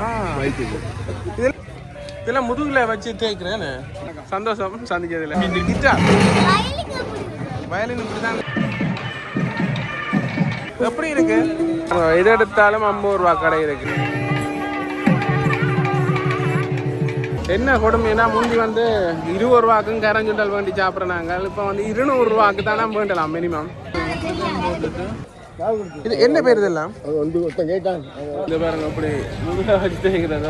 ஆ. இதில் இதெல்லாம் முதுகில் வச்சு தேய்க்கிறேன்னு சந்தோஷம். சந்திக்கிறதுல கிட்டார் வயலின் இப்படி தான் எப்படி இருக்கு? எது எடுத்தாலும் ஐம்பது ரூபா கடை இருக்கு. என்ன கொடுமைனா முந்தி வந்து இருபது ரூபாக்கும் கரஞ்சுண்டல் வேண்டி சாப்பிட்றோம் நாங்கள். இப்போ வந்து இருநூறு ரூபாக்கு தானே வேண்டலாம் மினிமம் இது என்ன பேர் இதெல்லாம்? அது வந்து ஒருத்தன் கேட்டான். இந்த பாருங்க அப்படி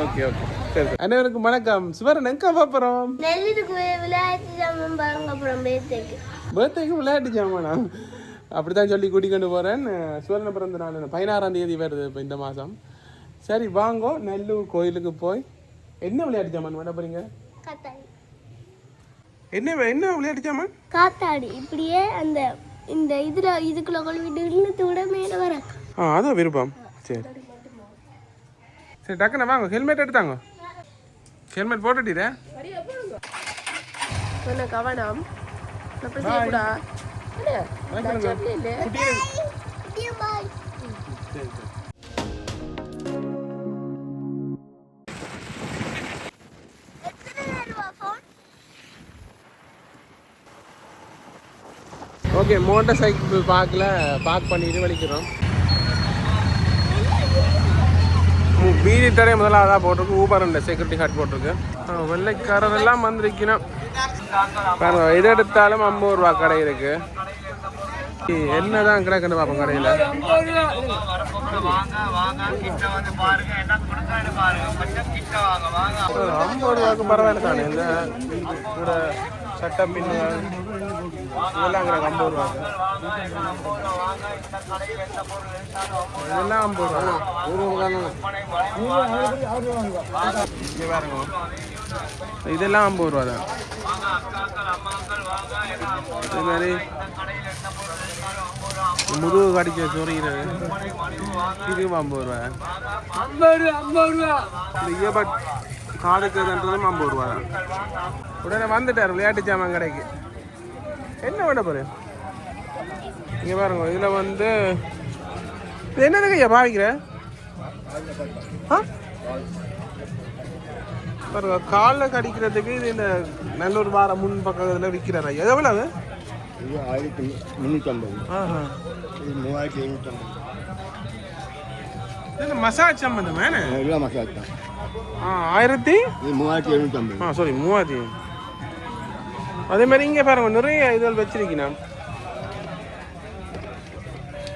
ஓகே ஓகே. அனைவருக்கும் வணக்கம். சிவரன் எங்க பாப்புறோம் பர்த்டேக்கு விளையாட்டு ஜாமானா அப்படித்தான் சொல்லி கூட்டிக் கொண்டு போறேன் சிவரன பிறந்த நாள் பதினாறாம் தேதி வருது இப்போ இந்த மாதம். சரி வாங்கோ நெல்லூர் கோயிலுக்கு போய். என்ன விளையாட்டு ஜாமான் பண்ண போறீங்க? என்ன என்ன விளையாட்டு ஜாமான்? காத்தாடி. இப்படியே அந்த இந்த இதுல இதுக்குள்ள இழுத்து விட மேல வர. ஆ அதான் விருப்பம். சரி. சரி டக்குன்னு வாங்க. ஹெல்மெட் எடுத்தாங்க. ஹெல்மெட் போட்டுட்டீரே? சொன்ன கவனம். அப்படி ஓகே மோட்டர் சைக்கிள் பார்க்கல பார்க் பண்ணிட்டு வலிக்கிறோம் ம், வீதி தடை முதலாவதாக போட்டிருக்கு. ஊபர் அண்ட் செக்யூரிட்டி கார்டு போட்டிருக்கு. வெள்ளைக்காரர் எல்லாம் வந்திருக்கணும். பாருங்க எது எடுத்தாலும் ஐம்பது ரூபா கடை இருக்கு. என்னதான் கிடக்குன்னு பார்ப்போம் கடையில். ஐம்பது ரூபாய்க்கு பரவாயில்ல தானே இந்த கூட சட்டை இதெல்லாம் ஐம்பது ரூபாய்க்கு இதெல்லாம் ஐம்பது ரூபா. இதெல்லாம் ஐம்பது ரூபா தான். இது மாதிரி முதுகு கடிக்க சொறிகிறது இதுவும் ஐம்பது ரூபா இந்த காதுக்கு காதுக்குன்றதும் ஐம்பது ரூபா தான். உடனே வந்துட்டார் விளையாட்டு ஜாமான் கடைக்கு. என்ன பண்ண போறேன் இங்கே பாருங்க இதில் வந்து இது என்னதுங்க ஐயா பாவிக்கிற? ஆ? பாருங்க காலில் கடிக்கிறதுக்கு இது இந்த நல்லூர் வாரம் முன் பக்கத்தில் விற்கிறார் ஐயா? எது எவ்வளவு இது ஆயிரத்தி முந்நூற்றம்பது ஆஹா. இது மூவாயிரத்தி எழுநூற்றம்பது இது மசாஜ் சம்பந்தம் வேணே எல்லாம் மசாஜ் தான். ஆ ஆயிரத்தி? மூவாயிரத்தி எழுநூற்றம்பது ஆ சாரி மூவாயிரத்தி அதே மாதிரி இங்கே பாருங்க நிறைய இதழ் வச்சிருக்கேன்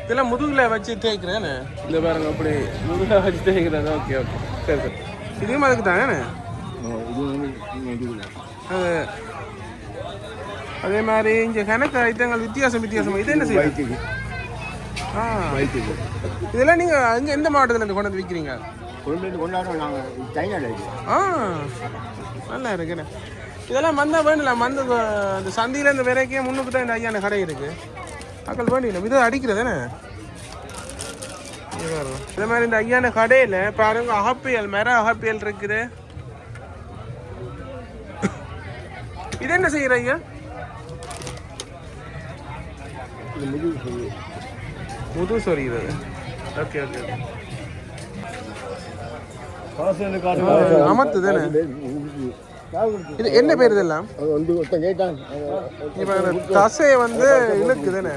இதெல்லாம் முதுகில் வச்சு தேய்க்கிறேன்னு இந்த பாருங்க அப்படி முதுகில் வச்சு தேய்க்கிறது ஓகே ஓகே. சரி சரி. இதுவும் அதுக்கு தானே. அது மாதிரி இங்கே கணக்கு ஐட்டங்கள் வித்தியாசம் வித்தியாசம் இது என்ன செய்யுது? ஆ. இதெல்லாம் நீங்கள் அங்கே எந்த மாவட்டத்தில் இருந்து கொண்டு வந்து விற்கிறீங்க கொண்டாடுறோம் நாங்கள் சைனாவில் ஆ. நல்லா இருக்குண்ணே. இதெல்லாம் வந்தா வேண்டலாம் வந்து அஹ், இந்த சந்தையில் இந்த விலைக்கே முன்னுக்கு தான் இந்த ஐயான கடை இருக்கு. மக்கள் வேண்டியில்லை இது அடிக்கிறதுனே இதே மாதிரி இந்த ஐயான கடையில் பாருங்க அகப்பியல் மர அகப்பியல் இருக்குது. இது என்ன செய்யற ஐயா? முது சொரிகிறது ஓகே ஓகே அமர்த்து தானே? இது என்ன பேர் இதெல்லாம்? இப்போ தசையை வந்து இழுக்குதுன்னு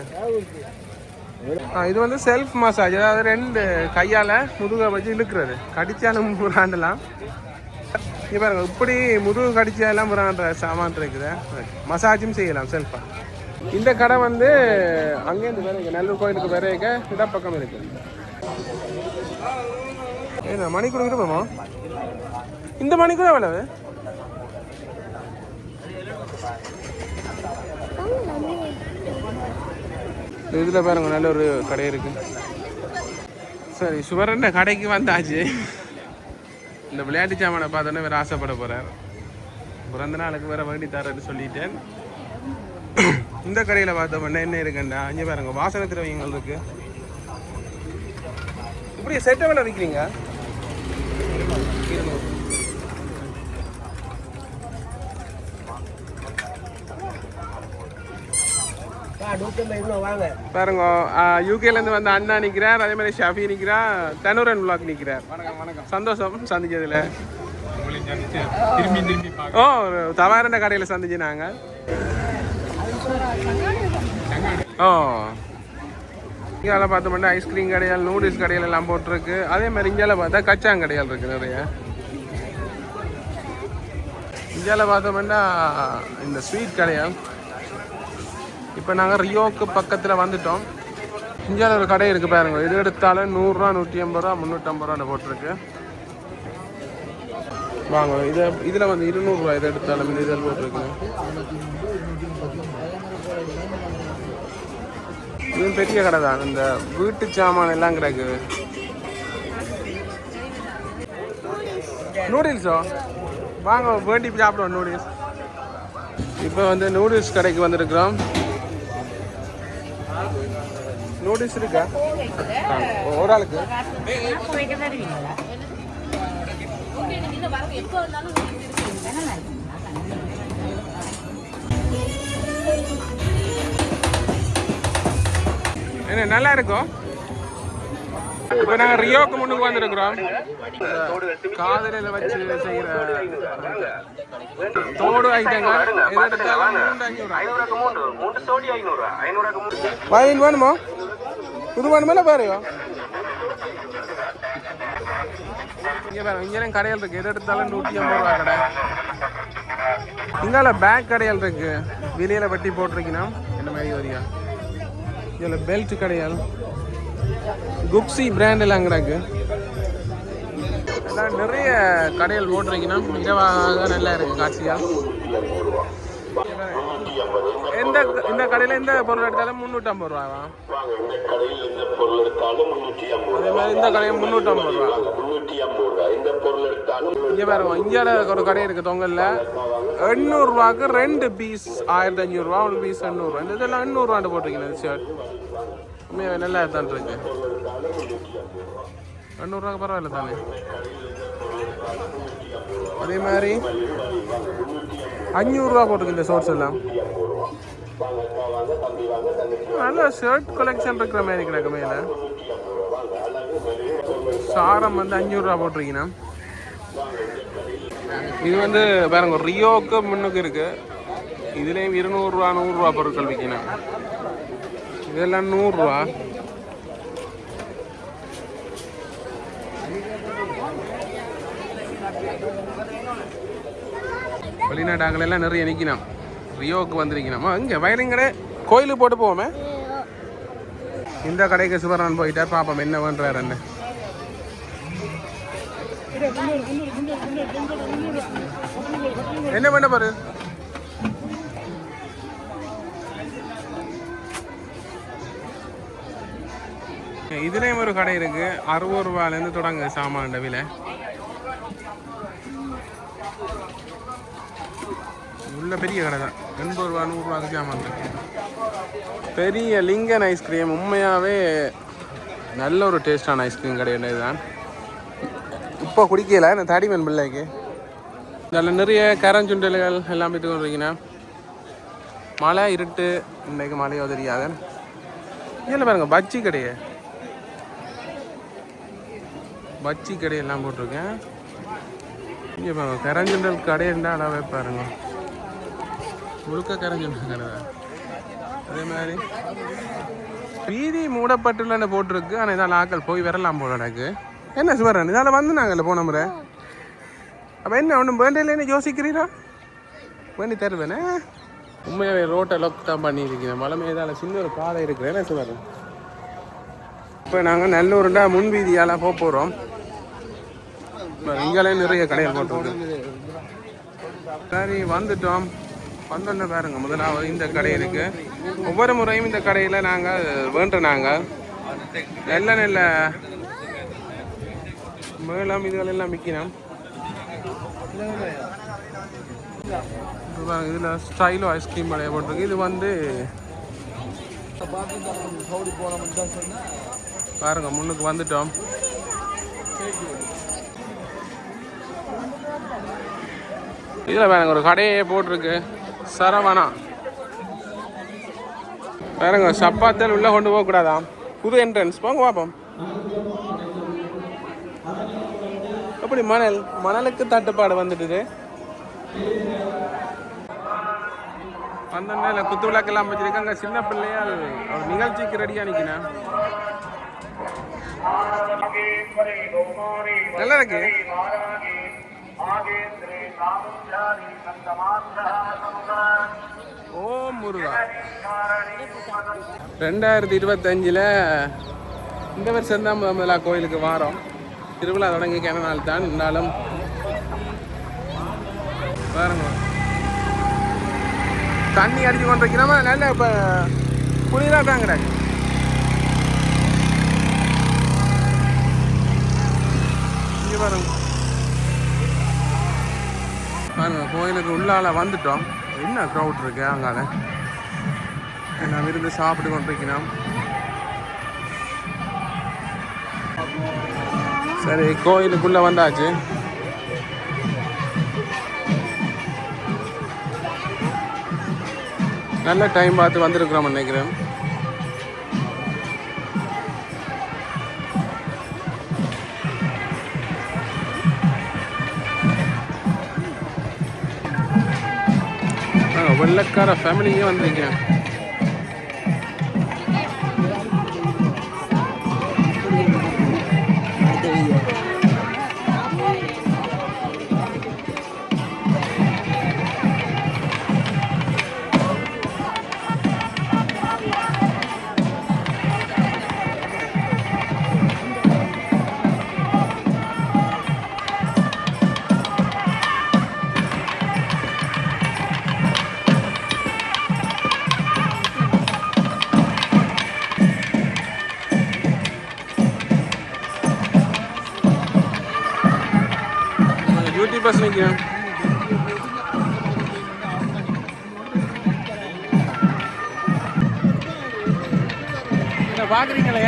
இது வந்து செல்ஃப் மசாஜ் அதாவது ரெண்டு கையால் முதுகை வச்சு இழுக்கிறது. கடிச்சாலும் புறாண்டலாம். பாருங்க இப்படி முதுகு கடிச்சாலாம் புறான்ற சாமான் இருக்குது. மசாஜும் செய்யலாம் செல்ஃபாக இந்த கடை வந்து அங்கேருந்து வேற நல்லூர் கோயிலுக்கு வேற இடப்பக்கம் இருக்கு. ஏன்னா மணிக்கூட இருப்போமா இந்த மணிக்கூட எவ்வளவு இதில் பாருங்க நல்ல ஒரு கடை இருக்கு. சரி சுவரண்ட கடைக்கு வந்தாச்சு. இந்த விளையாட்டு சாமானை பார்த்தோன்னே வேறு ஆசைப்பட போகிறார் பிறந்த நாளுக்கு வேறு வேண்டி தரேன்னு சொல்லிட்டேன். இந்த கடையில் பார்த்தோம்னா என்ன இருக்குண்டா இங்கே பாருங்க வாசனை திரவியங்கள் இருக்கு. இப்படி செட்டை எவ்வளோ விற்கிறீங்க பாருங்க யூகேலேருந்து வந்த அண்ணா நிற்கிறார் அதே மாதிரி ஷஃபி நிற்கிறா தனுரன் விளாக் நிற்கிறார் சந்தோஷம் சந்திச்சதுல. ஓ தவாரண்ட கடையில் சந்திச்சு நாங்கள் ஓ. இங்கால பார்த்தோம்னா ஐஸ்கிரீம் கடையால் நூடுல்ஸ் கடைகள் எல்லாம் போட்டிருக்கு. அதே மாதிரி இங்கால பார்த்தா கச்சாங் கடையால் இருக்கு நிறைய. இந்தியால பார்த்தோம்னா இந்த ஸ்வீட் கடையால் இப்போ நாங்கள் ரியோக்கு பக்கத்தில் வந்துட்டோம். இந்தியாவில் ஒரு கடை இருக்குது பாருங்கள் இது எடுத்தாலும் நூறுரூவா நூற்றி ஐம்பது ரூபா முந்நூற்றம்பது ரூபா போட்டிருக்கு. வாங்க இதை இதில் வந்து இருநூறுவா இதை எடுத்தாலும் இந்த இதில் போட்டிருக்கு. இது பெரிய கடை தான். இந்த வீட்டு சாமான் எல்லாம் கிடக்கு. நூடுல்ஸோ வாங்க வேண்டி சாப்பிடுவோம் நூடுல்ஸ் இப்போ வந்து நூடுல்ஸ் கடைக்கு வந்திருக்கிறோம். நூடுல்ஸ் இருக்கா? ஒரு ஆளுக்கு என்ன நல்லா இருக்கும்? இப்போ நாங்கள் ரியோக்கு முன்னுக்கு வந்திருக்கிறோம். காதலில் வச்சு செய்கிற தோடு ஐட்டங்கள் எது எடுத்தாலும் வயலின் வேணுமோ? புது வேணுமா பாருங்க இங்கே பாருங்க இங்கே கடைகள் இருக்கு. எது எடுத்தாலும் நூற்றி ஐம்பது ரூபா கடை. இங்கால பேக் கடைகள் இருக்கு. வெளியில வெட்டி போட்டிருக்கீங்கன்னா என்ன மாதிரி வரியா இதில் பெல்ட் கடையால் குப்சி பிராண்ட் எல்லாம் கிடக்கு எல்லாம் நிறைய கடைகள் போட்டிருக்கீங்கன்னா இரவாக நல்லா இருக்கு காட்சியாக எந்த இந்த கடையில் எந்த பொருள் எடுத்தாலும் முந்நூற்றம்பது ரூபாவா? அதே மாதிரி இந்த கடையில் முந்நூற்றம்பது ரூபா. இங்கே பாருங்க இந்தியாவில் ஒரு கடை இருக்குது தொங்கல்ல. எண்ணூறுரூவாக்கு ரெண்டு பீஸ் ஆயிரத்தி அஞ்சூறுரூவா ஒரு பீஸ் எண்ணூறுரூவா இந்த இதெல்லாம் எண்ணூறுரூவாண்டு போட்டிருக்கீங்க ஷர்ட் உண்மையாக நல்லா தான் இருக்கு. எண்ணூறுரூவா பரவாயில்ல தானே? அதே மாதிரி அஞ்சூறுரூவா போட்டிருக்கு இந்த ஷோர்ட்ஸ் எல்லாம். நல்ல ஷர்ட் கலெக்ஷன் இருக்கிற மாதிரி கிடக்கு மேலே. சாரம் வந்து அஞ்சூறுரூவா போட்டிருக்கீங்கண்ணா இது வந்து பாருங்க ரியோக்கு முன்னுக்கு இருக்குது இதுலேயும் இருநூறுவா நூறுரூவா பொருட்கள் விற்கணும் இதெல்லாம் நூறுரூவா வெளிநாட்டாக்கள் எல்லாம் நிறைய நிற்கணும் ரியோவுக்கு வந்திருக்கணுமா இங்கே வயலிங் கடை கோயிலுக்கு போட்டு போவோமே. இந்த கடைக்கு சிவரான் போயிட்டார் பாப்போம் என்ன பண்ணுறாருன்னு என்ன பண்ண பாரு இதுலேயும் ஒரு கடை இருக்கு. அறுபது ரூபாயிலேருந்து தொடங்க சாமான் விலை. உள்ள பெரிய கடை தான். எண்பது ரூபா நூறுரூவாக்கு சாமான் பெரிய லிங்கன் ஐஸ்கிரீம் உண்மையாகவே நல்ல ஒரு டேஸ்டான ஐஸ்கிரீம் கடை இதுதான்? இப்போ குடிக்கல இந்த தடிமன் பிள்ளைக்கு இதில் நிறைய கரஞ்சுண்டல்கள் எல்லாம் விட்டு கொண்டிருக்கீங்கன்னா மழை இருட்டு இன்றைக்கு மழையோ தெரியாது. இதில் பாருங்கள் பஜ்ஜி கடையே. பஜ்ஜி கடையெல்லாம் போட்டிருக்கேன். இங்கே பாருங்க கரஞ்சுண்டல் கடைன்னா அளவே பாருங்க. முழுக்க கரஞ்சுண்டல் கடை அதே மாதிரி வீதி மூடப்பட்டுள்ளன்னு போட்டிருக்கு. ஆனால் இதால் ஆக்கள் போய் வரலாம் போல எனக்கு. என்ன சுவரன் இதால் வந்து நாங்கள் போன முறை. அப்போ என்ன ஒன்றும் வேண்டியில்லைன்னு யோசிக்கிறீரா? வேண்டி தருவேனே. உண்மையாகவே ரோட்டை லொக் தான் பண்ணியிருக்கிறேன் மலை மேதால் சின்ன ஒரு பாதை இருக்கிறேன் என்ன சுவரன் இப்போ நாங்கள் நல்லூருண்டா முன்வீதியாலாம் போக போகிறோம் இங்கே நிறைய கடைகள் போட்டிருக்கு. சரி வந்துட்டோம். வந்தோடனே பாருங்க முதலாவது இந்த கடை இருக்கு. ஒவ்வொரு முறையும் இந்த கடையில் நாங்கள் வேண்டுனாங்க நல்ல நல்ல மேளம் இதுகளெல்லாம் விற்கணும் இதில் ஸ்டைலோ ஐஸ்கிரீம் கடையை போட்டிருக்கு. இது வந்து பாருங்க முன்னுக்கு வந்துட்டோம். இதில் பாருங்க ஒரு கடையே போட்டிருக்கு. சரவணா. வேறங்க சப்பாத்தல் உள்ளே கொண்டு போகக்கூடாதா? புது என்ட்ரன்ஸ் போங்க பார்ப்போம். எப்படி மணல்? மணலுக்கு தட்டுப்பாடு வந்துட்டுது. வந்தோடனே குத்து விளக்கெல்லாம் வச்சிருக்காங்க சின்ன பிள்ளையால் ஒரு நிகழ்ச்சிக்கு ரெடியா நிக்கிறேன் நல்லா இருக்கு. ஓம் முருகா. ரெண்டாயிரத்தி இருபத்தஞ்சில் இந்த வருஷம் தான் முதல் முதலாக கோயிலுக்கு வாரோம். திருவிழா தொடங்கி கிண நாள் தான் இருந்தாலும் பாருங்க தண்ணி அடிச்சு கொண்டு வைக்கிறோமா நல்ல இப்போ குளிராக தான் கிடக்கு. இங்கே பாருங்க. பாருங்க கோயிலுக்கு உள்ளால வந்துட்டோம். என்ன க்ரௌட் இருக்கு அங்கால? நான் விருந்து சாப்பிட்டு கொண்டு சரி கோயிலுக்குள்ள வந்தாச்சு. நல்ல டைம் பார்த்து வந்திருக்கிறோம் நினைக்கிறேன். வெள்ளக்கார ஃபேமிலியே வந்திருக்கிறேன் யூடியூபர்ஸ் நிற்கிறேன் என்ன பார்க்குறீங்களே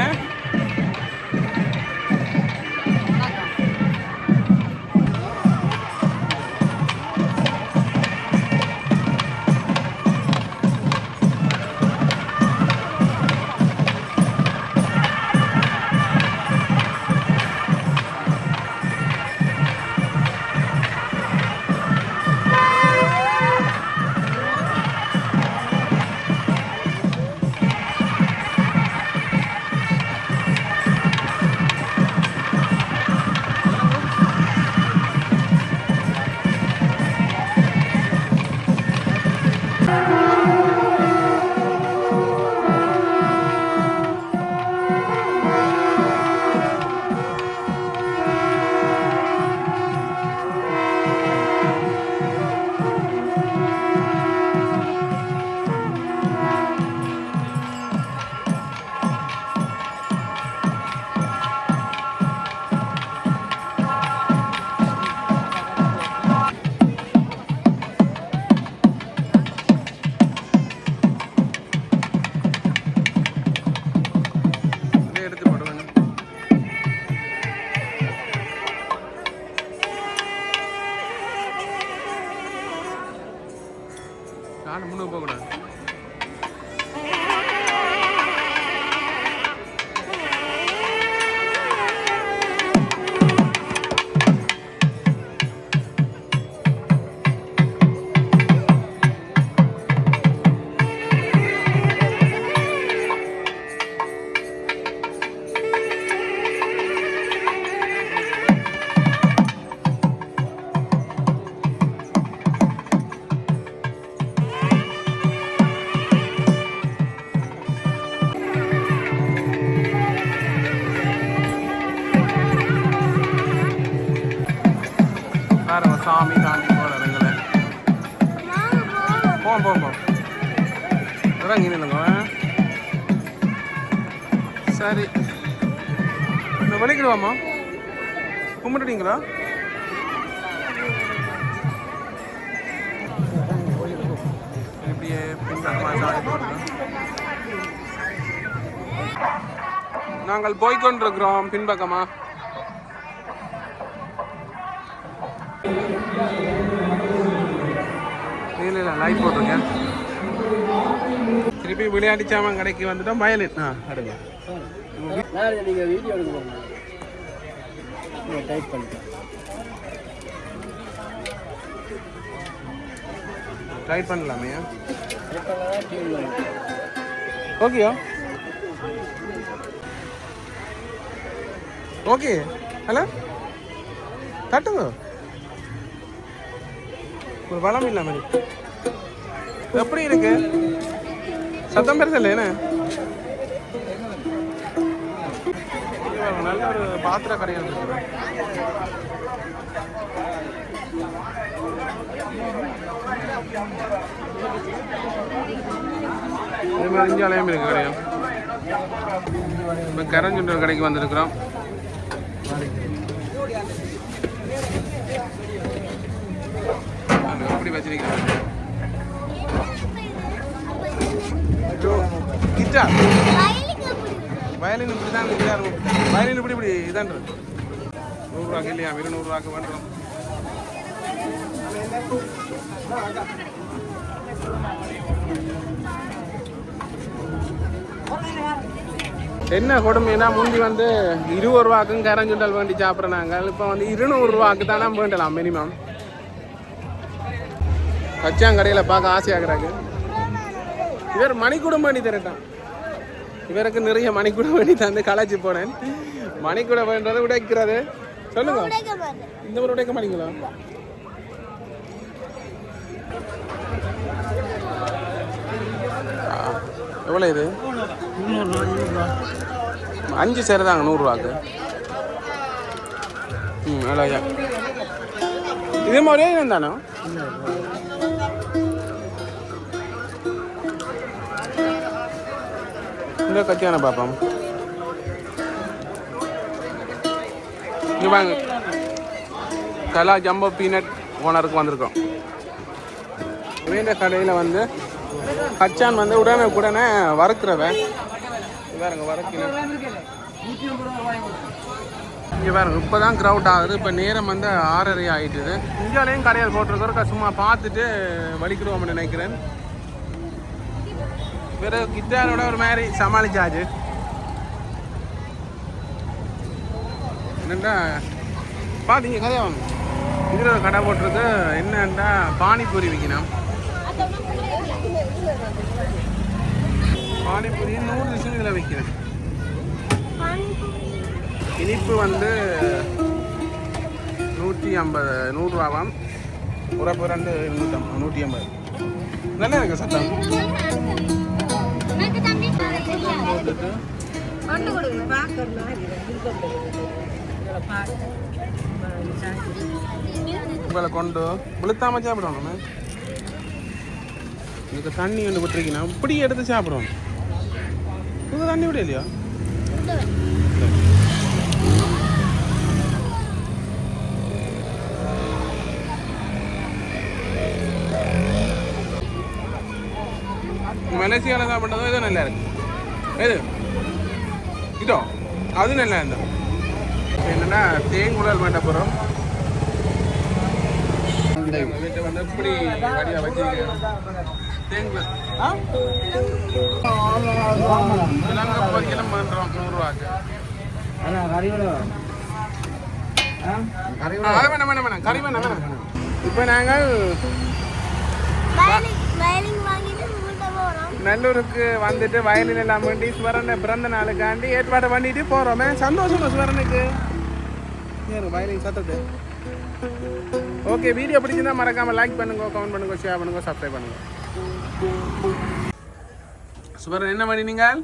இறங்கி நில்லுங்க சரி. இந்த வலிக்கிடுவாமா கும்பிட்டுட்டீங்களா? இப்படியே நாங்கள் போய்கொண்டிருக்கிறோம் பின்பக்கமா. இல்லை இல்லை லைட் போட்டிருக்கேன். திருப்பி விளையாட்டு சாமான் கடைக்கு வந்துட்டோம். வயலின். ஆ அடுங்க. நீங்கள் வீடியோ எடுக்க போகிறேன் நீங்கள் டைப் பண்ணிட்டேன் ட்ரை பண்ணலாமே. ஓகேயா? ஓகே. ஹலோ? தட்டுங்க. ஒரு வளம் இல்லாம இருக்கு. எப்படி இருக்கு? சத்தம் பெருசல்ல என்ன? நல்ல ஒரு பாத்திர கடைகள் இருக்கு இது மாதிரி இந்தியாலயம் இருக்கு கடையும் இப்போ கரஞ்சுண்டல் கடைக்கு வந்திருக்கிறோம். எப்படி வச்சிருக்கிறேன் கிட்டார். வயலின் இப்படி தான் கிட்டார் வயலின் இப்படி இப்படி இதான்றது நூறுரூவாக்கு இல்லையா? இருநூறுவாக்கு பண்ணுறோம் என்ன கொடுமைனா முந்தி வந்து இருபது ரூபாக்கும் கரஞ்சுண்டல் வேண்டி சாப்பிட்றோம் நாங்கள் இப்போ வந்து இருநூறு ரூபாக்கு தானே வேண்டலாம் மினிமம் கச்சாங்கடையில் பார்க்க ஆசையாகிறாங்க இவர் மணிக்கூடம் வேண்டி தரட்டான் இவருக்கு நிறைய மணிக்கூடம் அணி தந்து காலேஜ் போனேன். மணிக்கூடம் வேண்டது உடைக்கிறது. சொல்லுங்க. இந்த ஒரு உடைக்க மாட்டீங்களா எவ்வளோ இது? அஞ்சு சேர் தாங்க நூறுரூவாக்கு. ம் அவ்வளோயா இதே மாதிரியே தானே இந்த கத்தியான பாப்போம் இங்கே வாங்க கலா ஜம்போ பீனட் ஓனருக்கு வந்திருக்கோம் வேண்ட கடையில் வந்து கச்சான் வந்து உடனே உடனே வறுக்கிறவன் பாருங்க வறுக்கிறேன் இங்கே பாருங்க இப்போ தான் க்ரௌட் ஆகுது இப்போ நேரம் வந்து ஆறரை ஆகிட்டுது இந்தியாவிலையும் கடையில் போட்டிருக்கிறோம் சும்மா பார்த்துட்டு வலிக்கிறோம்னு நினைக்கிறேன். வேறு கிட்டாரோட ஒரு மாதிரி சமாளிச்சாச்சு. என்னென்னா பார்த்தீங்க கதையா வாங்க. இதில் ஒரு கடை போட்டிருக்கு. என்னண்டா? பானிபூரி விற்கணும் பானிபூரி நூறு விஷயம் இதில் விற்கிறேன் இனிப்பு வந்து நூற்றி ஐம்பது நூறுரூவாவாம் உரப்பு ரெண்டு நூற்றம்பது நூற்றி ஐம்பது. நல்லா இருக்கு சத்தம் போட்டுட்டு உங்களை கொண்டு விழுத்தாம சாப்பிடணும் இதுக்கு தண்ணி ஒன்று விட்டுருக்கீங்க. இப்படி எடுத்து சாப்பிடணும். இது தண்ணி விட இல்லையா? மலேசியாவில் சாப்பிட்டதும் இது நல்லா இருக்கு. எது இதோ அது நல்லா இருந்தா. என்னன்னா தேங்குழல் வேண்ட போகிறோம் வீட்டை வந்து இப்படி வடியா வச்சிருக்கேன். தேங்குழல் பண்ணுறோம் நூறுரூவாக்கு அது வேணாம். வேணாம். வேணாம் கறி வேணாம் வேணாம். இப்போ நாங்கள் வயலிங் வாங்கிட்டு உங்கள்கிட்ட போகிறோம் நல்லூருக்கு வந்துட்டு வயலின் எல்லாம் வேண்டி சுவரனை பிறந்த நாளுக்காண்டி ஏற்பாடு பண்ணிட்டு போகிறோமே சந்தோஷம் சுவரனுக்கு? வயலின் சத்தத்து. ஓகே வீடியோ பிடிச்சிருந்தா மறக்காம லைக் பண்ணுங்க கமெண்ட் பண்ணுங்க ஷேர் பண்ணுங்க சப்ஸ்கிரைப் பண்ணுங்க. சுவரன் என்ன பண்ணி நீங்கள்